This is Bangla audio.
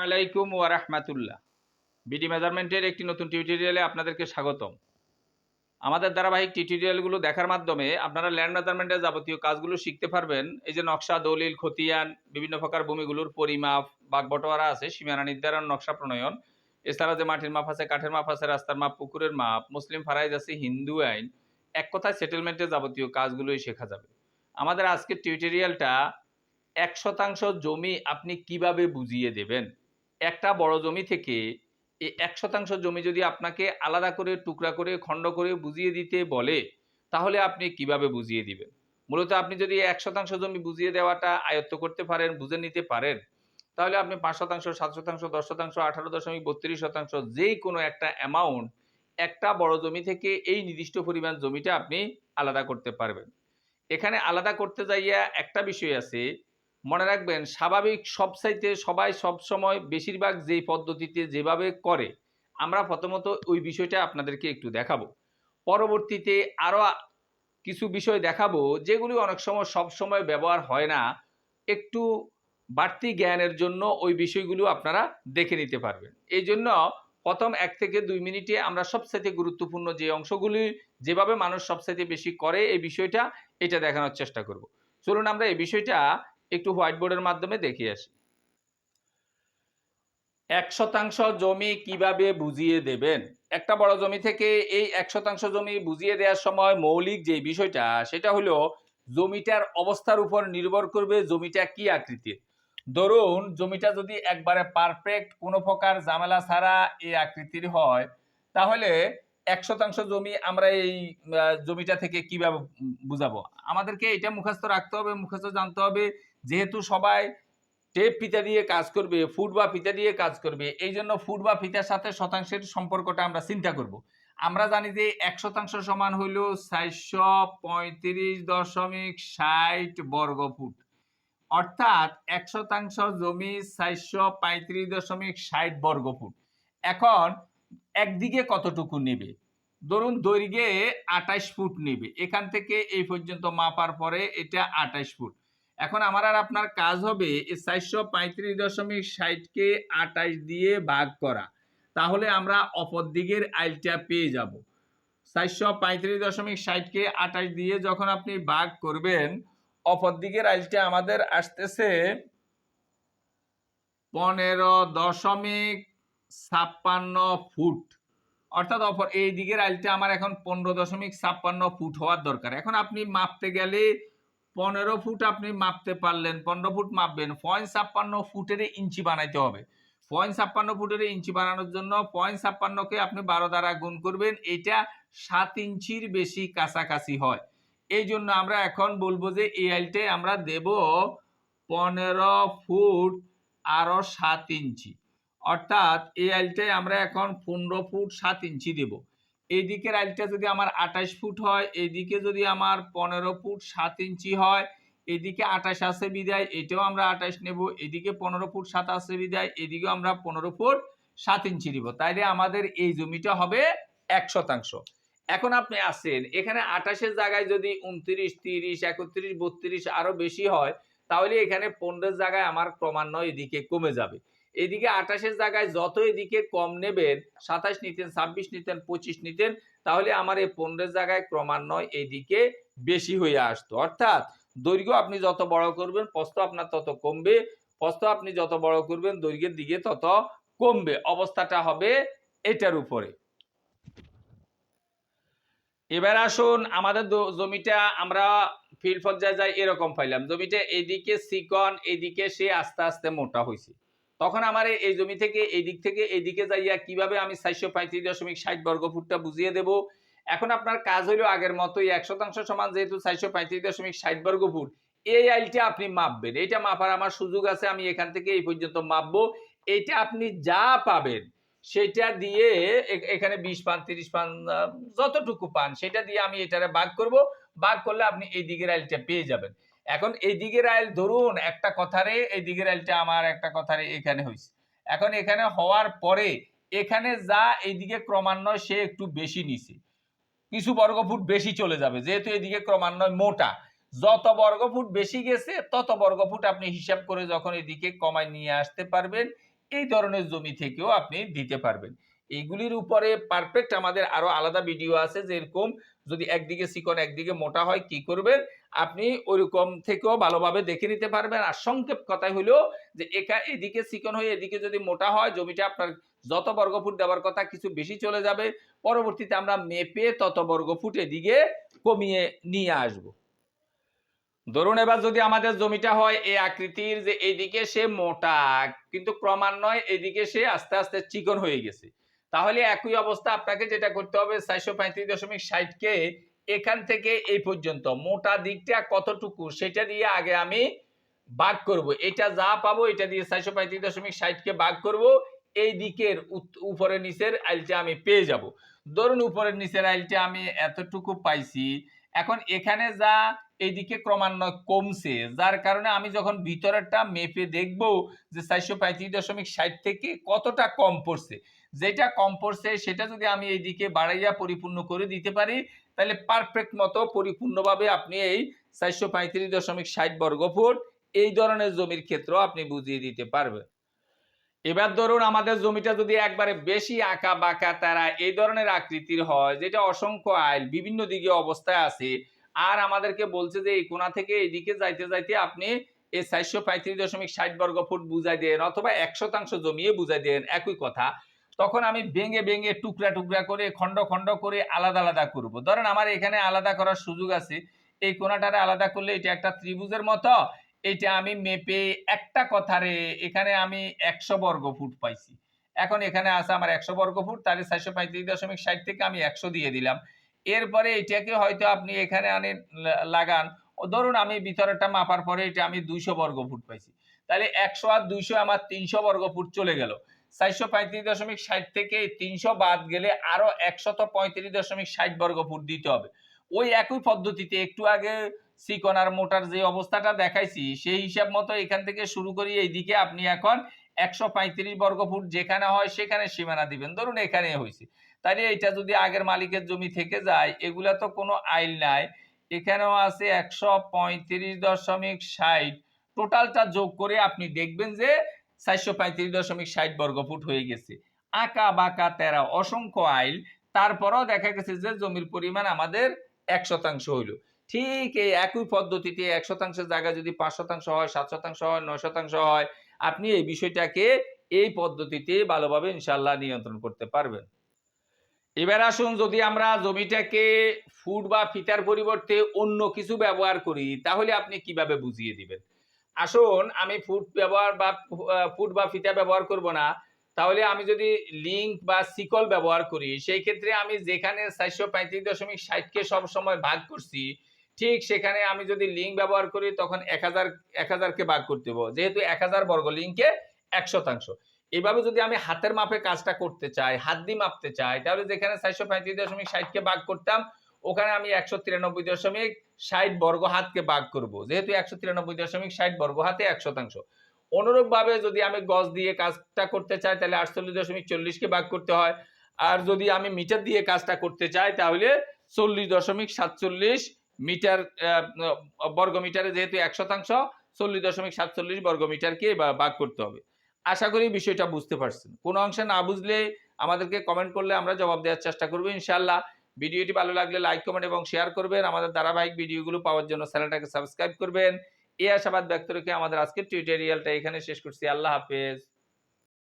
আলাইকুম ওয়ারাহমাতুল্লাহ বিডি মেজারমেন্টের একটি নতুন টিউটোরিয়ালে আপনাদেরকে স্বাগতম। আমাদের ধারাবাহিক টিউটোরিয়ালগুলো দেখার মাধ্যমে আপনারা ল্যান্ড মেজারমেন্টের যাবতীয় কাজগুলো শিখতে পারবেন। এই যে নকশা, দলিল, খতিয়ান, বিভিন্ন প্রকার ভূমিগুলোর পরিমাপ বাগ বটোয়ারা আছে, সীমানা নির্ধারণ, নকশা প্রণয়ন। এছাড়া যে মাটির মাপ আছে, কাঠের মাপ আছে, রাস্তার মাপ, পুকুরের মাপ, মুসলিম ফারাইজ আছে, হিন্দু আইন, এক কথায় সেটেলমেন্টের যাবতীয় কাজগুলোই শেখা যাবে। আমাদের আজকের টিউটোরিয়ালটা এক শতাংশ জমি আপনি কীভাবে বুঝিয়ে দেবেন? একটা বড় জমি থেকে এক শতাংশ জমি যদি আপনাকে আলাদা করে, টুকরা করে, খণ্ড করে বুঝিয়ে দিতে বলে, তাহলে আপনি কীভাবে বুঝিয়ে দিবেন? মূলত আপনি যদি এক শতাংশ জমি বুঝিয়ে দেওয়াটা আয়ত্ত করতে পারেন, বুঝে নিতে পারেন, তাহলে আপনি পাঁচ শতাংশ, সাত শতাংশ, দশ শতাংশ, আঠারো দশমিক বত্রিশ শতাংশ যেই কোনো একটা অ্যামাউন্ট একটা বড় জমি থেকে এই নির্দিষ্ট পরিমাণ জমিটা আপনি আলাদা করতে পারবেন। এখানে আলাদা করতে যাইয়া একটা বিষয় আছে মনে রাখবেন, স্বাভাবিক সবসাইতে সবাই সব সময় বেশিরভাগ যেই পদ্ধতিতে যেভাবে করে, আমরা প্রথমত ওই বিষয়টা আপনাদেরকে একটু দেখাবো। পরবর্তীতে আরও কিছু বিষয় দেখাবো, যেগুলি অনেক সময় সব সময় ব্যবহার হয় না, একটু বাড়তি জ্ঞানের জন্য ওই বিষয়গুলো আপনারা দেখে নিতে পারবেন। এই জন্য প্রথম এক থেকে দুই মিনিটে আমরা সবচাইতে গুরুত্বপূর্ণ যে অংশগুলি, যেভাবে মানুষ সবচাইতে বেশি করে, এই বিষয়টা এটা দেখানোর চেষ্টা করব। চলুন আমরা এই বিষয়টা একটু হোয়াইট বোর্ডের মাধ্যমে দেখিয়ে আসি। এক শতাংশ জমি কীভাবে বুঝিয়ে দেবেন? একটা বড় জমি থেকে এই এক শতাংশ জমি বুঝিয়ে দেওয়ার সময় মৌলিক যে বিষয়টা, সেটা হলো জমিটার অবস্থার উপর নির্ভর করবে জমিটা কি আকৃতির। ধরুন, জমিটা যদি একবারে পারফেক্ট কোনো প্রকার জামেলা ছাড়া এই আকৃতির হয়, তাহলে এক শতাংশ জমি আমরা এই জমিটা থেকে কীভাবে বুঝাবো? আমাদেরকে এটা মুখস্থ রাখতে হবে, মুখস্থ জানতে হবে যেহেতু সবাই টেপ ফিতা দিয়ে কাজ করবে, ফুট বা ফিতা দিয়ে কাজ করবে এই জন্য ফুট বা ফিতার সাথে শতাংশের সম্পর্কটা আমরা চিন্তা করব। আমরা জানি যে এক শতাংশ সমান হইল চারশো পঁয়ত্রিশ দশমিক ষাট বর্গ ফুট। অর্থাৎ এক শতাংশ জমি চারশো পঁয়ত্রিশ দশমিক ষাট বর্গ ফুট। এখন একদিকে কতটুকু নেবে? ধরুন দৈর্ঘ্যে আঠাশ ফুট নেবে। এখান থেকে এই পর্যন্ত মাপার পরে এটা আঠাশ ফুট। এখন আমার আর আপনার কাজ হবে চারশো পঁয়ত্রিশ দশমিক ষাটকে আঠাশ দিয়ে ভাগ করা। তাহলে আমরা অপর দিকের আইলটা পেয়ে যাব। চারশো পঁয়ত্রিশ দশমিক ষাটকে আঠাশ দিয়ে যখন আপনি ভাগ করবেন, অপর দিকের আইলটা আমাদের আসতেছে পনেরো দশমিক ছাপ্পান্ন ফুট। অর্থাৎ অপর এই দিকের আইলটা আমার এখন পনেরো দশমিক ছাপ্পান্ন ফুট হওয়ার দরকার। এখন আপনি মাপতে গেলে পনেরো ফুট আপনি মাপতে পারলেন, পনেরো ফুট মাপবেন। পয়েন্ট ছাপ্পান্ন ফুটের ইঞ্চি বানাইতে হবে। পয়েন্ট ছাপ্পান্ন ফুটের ইঞ্চি বানানোর জন্য পয়েন্ট ছাপ্পান্নকে আপনি বারো দ্বারা গুণ করবেন। এটা সাত ইঞ্চির বেশি কাছাকাছি হয়। এই জন্য আমরা এখন বলব যে এই আইলটাই আমরা দেব পনেরো ফুট আরও সাত ইঞ্চি। অর্থাৎ এই আইলটাই আমরা এখন পনেরো ফুট সাত ইঞ্চি দেব। এই দিকের যদি আমার আঠাশ ফুট হয়, এদিকে যদি আমার পনেরো ফুট সাত ইঞ্চি হয়, এদিকে আঠাশ আছে বিদায়, এটাও আমরা আঠাশ নেব, এদিকে পনেরো ফুট সাত আছে বিদায়, এদিকেও আমরা পনেরো ফুট সাত ইঞ্চি দিব তাইলে আমাদের এই জমিটা হবে এক শতাংশ। এখন আপনি আসেন, এখানে আঠাশের জায়গায় যদি উনত্রিশ, তিরিশ, একত্রিশ, বত্রিশ আরও বেশি হয়, তাহলে এখানে পনেরোর জায়গায় আমার ক্রমান্বয়ে এদিকে কমে যাবে। এদিকে আঠাশের জায়গায় যত এদিকে কম নেবেন, সাতাশ নিতেন, ছাব্বিশ নিতেন, পঁচিশ নিতেন, তাহলে আমার এই পনেরোর জায়গায় ক্রমান্বয় এইদিকে বেশি হয়ে আসতো। অর্থাৎ দৈর্ঘ্য আপনি যত বড় করবেন, প্রস্থ আপনার তত কমবে, প্রস্থ আপনি যত বড় করবেন, দৈর্ঘ্যের দিকে তত কমবে। অবস্থাটা হবে এটার উপরে। এবার আসুন, আমাদের জমিটা আমরা ফিল্ড পর্যায়ে যাই, এরকম পাইলাম। জমিটা এদিকে সিকন, এদিকে সে আস্তে আস্তে মোটা হয়েছে তখন আমার এই- এই জমি থেকে, এই দিক থেকে এইদিকে যাইয়া কীভাবে আমি চারশো পঁয়ত্রিশ দশমিক ষাট বর্গ ফুটটা বুঝিয়ে দেব? এখন আপনার কাজ হলো আগের মতোই এক শতাংশ সমান যেহেতু চারশো পঁয়ত্রিশ দশমিক ষাট বর্গ ফুট এই আইলটা আপনি মাপবেন। এটা মাপার আমার সুযোগ আছে, আমি এখান থেকে এই পর্যন্ত মাপবো। এটা আপনি যা পাবেন, সেটা দিয়ে এখানে বিশ পান, তিরিশ পান যতটুকু পান, সেটা দিয়ে আমি এটারে ভাগ করব। ভাগ করলে আপনি এই দিকের আইলটা পেয়ে যাবেন। এখন এই দিকের আইল ধরুন একটা কথারে, এই দিকের আইলটা আমার একটা কথারে এখানে হয়েছে এখন এখানে হওয়ার পরে এখানে যা এইদিকে ক্রমান্বয় সে একটু বেশি নিছে। কিছু বর্গফুট বেশি চলে যাবে, যেহেতু এদিকে ক্রমান্বয় মোটা। যত বর্গফুট বেশি গেছে, তত বর্গফুট আপনি হিসাব করে যখন এদিকে কমায় নিয়ে আসতে পারবেন, এই ধরনের জমি থেকেও আপনি দিতে পারবেন। এইগুলির উপরে পারফেক্ট আমাদের আরও আলাদা ভিডিও আছে যে এরকম যদি একদিকে চিকন, একদিকে মোটা হয়, কি করবেন? আপনি ওইরকম থেকেও ভালোভাবে দেখে নিতে পারবেন। আর সংক্ষেপ কথাই হলো যে একা এদিকে চিকন হয়ে এদিকে যদি মোটা হয়, জমিটা আপনার যত বর্গফুট দেওয়ার কথা কিছু বেশি চলে যাবে। পরবর্তীতে আমরা মেপে তত বর্গফুট এদিকে কমিয়ে নিয়ে আসব। ধরুন এবার যদি আমাদের জমিটা হয় এই আকৃতির যে এইদিকে সে মোটা, কিন্তু ক্রমান্বয়ে এদিকে সে আস্তে আস্তে চিকন হয়ে গেছে। তাহলে একই অবস্থা আপনাকে যেটা করতে হবে চারশো পঁয়ত্রিশ দশমিক ষাটকে এখান থেকে এই পর্যন্ত। মোটা দিকটা কতটুকু সেটা দিয়ে আগে আমি ভাগ করব। এটা যা পাবো এটা দিয়ে চারশো পঁয়ত্রিশ দশমিক ষাটকে ভাগ করব। এই দিকের উপরে নিচের আইলটা আমি পেয়ে যাব। ধরুন উপরের নিচের আইলটা আমি এতটুকু পাইছি এখন এখানে যা এইদিকে ক্রমান্বয়ে কমছে, যার কারণে আমি যখন ভিতরেরটা মেপে দেখব যে চারশো পঁয়ত্রিশ দশমিক ষাট থেকে কতটা কম পড়ছে, যেটা কম পড়ছে সেটা যদি আমি এইদিকে বাড়াইয়া পরিপূর্ণ করে দিতে পারি, তাহলে পারফেক্ট মতো পরিপূর্ণভাবে আপনি এই চারশো পঁয়ত্রিশ দশমিক ষাট বর্গফুট এই ধরনের জমির ক্ষেত্র আপনি বুঝিয়ে দিতে পারবেন। এবার ধরুন আমাদের জমিটা যদি একবারে বেশি আঁকা বাঁকা তারা এই ধরনের আকৃতির হয়, যেটা অসংখ্য আইল, বিভিন্ন দিকে অবস্থায় আছে, আর আমাদেরকে বলছে যে এই কোণা থেকে এইদিকে যাইতে যাইতে আপনি এই চারশো পঁয়ত্রিশ দশমিক ষাট বর্গ ফুট বুঝাই দেন অথবা এক শতাংশ জমিয়ে বুঝাই দেন, একই কথা। তখন আমি ভেঙে ভেঙে টুকরা টুকরা করে, খণ্ড খণ্ড করে আলাদা আলাদা করব। ধরেন আমার এখানে আলাদা করার সুযোগ আছে, এই কোণাটারে আলাদা করলে এটা একটা ত্রিভুজের মতো এটা আমি মেপে একটা কথারে এখানে আমি একশো বর্গ ফুট পাইছি। এখন এখানে আছে আমার একশো বর্গ ফুট, তাহলে চারশো পঁয়ত্রিশ দশমিক ষাট থেকে আমি একশো দিয়ে দিলাম। এরপরে এটাকে হয়তো আপনি এখানে আনে লাগান। ধরুন আমি ভিতরেরটা মাপার পরে এটা আমি দুইশো বর্গ ফুট পাইছি। তাহলে একশো আর দুইশো আমার তিনশো বর্গ ফুট চলে গেল। চারশো পঁয়ত্রিশ দশমিক ষাট থেকে তিনশো বাদ গেলে আরও একশত পঁয়ত্রিশ দশমিক ষাট বর্গ ফুট দিতে হবে। ওই একই পদ্ধতিতে একটু আগে চিকন আর মোটার যে অবস্থাটা দেখাইছি, সেই হিসাব মতো এখান থেকে শুরু করি, এইদিকে আপনি এখন একশো পঁয়ত্রিশ বর্গ ফুট যেখানে হয় সেখানে সীমানা দিবেন। ধরুন এখানে হয়েছে তাহলে এটা যদি আগের মালিকের জমি থেকে যায়, এগুলা তো কোনো আইল নাই। এখানেও আছে একশো পঁয়ত্রিশ দশমিক ষাট। টোটালটা যোগ করে আপনি দেখবেন যে চারশো পঁয়ত্রিশ দশমিক ষাট বর্গ ফুট হয়ে গেছে। আঁকা বাঁকা তেরা অসংখ্য আইল। তারপরও দেখা গেছে যে জমির পরিমাণ আমাদের এক শতাংশ হইল। ঠিক এই একই পদ্ধতিতে এক শতাংশের জায়গায় যদি পাঁচ শতাংশ হয়, সাত শতাংশ হয়, নয় শতাংশ হয়, আপনি এই বিষয়টাকে এই পদ্ধতিতে ভালোভাবে ইনশাল্লাহ নিয়ন্ত্রণ করতে পারবেন। এবার আসুন যদি আমরা জমিটাকে ফুট বা ফিতার পরিবর্তে অন্য কিছু ব্যবহার করি, তাহলে আপনি কীভাবে বুঝিয়ে দিবেন? আসুন, আমি ফুড ব্যবহার বা ফুড বা ফিতা ব্যবহার করব না, তাহলে আমি যদি লিঙ্ক বা সিকল ব্যবহার করি, সেই ক্ষেত্রে আমি যেখানে চারশো পঁয়ত্রিশ দশমিক ষাটকে সবসময় ভাগ করছি ঠিক সেখানে আমি যদি লিঙ্ক ব্যবহার করি, তখন এক হাজার, এক হাজারকে ভাগ করতে হবে যেহেতু এক হাজার বর্গ লিঙ্কে এক শতাংশ। এইভাবে যদি আমি হাতের মাপে কাজটা করতে চাই হাত দিয়ে মাপতে চাই, তাহলে যেখানে চারশো পঁয়ত্রিশ দশমিক ষাটকে ভাগ করতাম, ওখানে আমি একশো তিরানব্বই দশমিক ষাট বর্গ হাতকে ভাগ করব। যেহেতু একশো তিরানব্বই দশমিক ষাট বর্গ হাতে এক শতাংশ। অনুরূপভাবে যদি আমি গজ দিয়ে কাজটা করতে চাই, তাহলে আটচল্লিশ দশমিক চল্লিশকে ভাগ করতে হয়। আর যদি আমি মিটার দিয়ে কাজটা করতে চাই, তাহলে চল্লিশ দশমিক সাতচল্লিশ মিটার বর্গ মিটারে যেহেতু এক শতাংশ, চল্লিশ দশমিক সাতচল্লিশ বর্গ মিটারকে বা- ভাগ করতে হবে। আশা করি বিষয়টা বুঝতে পারছেন। কোনো অংশে না বুঝলে আমাদেরকে কমেন্ট করলে আমরা জবাব দেওয়ার চেষ্টা করব ইনশাল্লাহ ভিডিওটি ভালো লাগলে লাইক কমেন্ট এবং শেয়ার করবেন। আমাদের ধারাবাহিক ভিডিওগুলো পাওয়ার জন্য চ্যানেলটাকে সাবস্ক্রাইব করবেন। এই আশাবাদ ব্যক্ত রেখে আমাদের আজকের টিউটোরিয়ালটা এখানে শেষ করছি। আল্লাহ হাফেজ।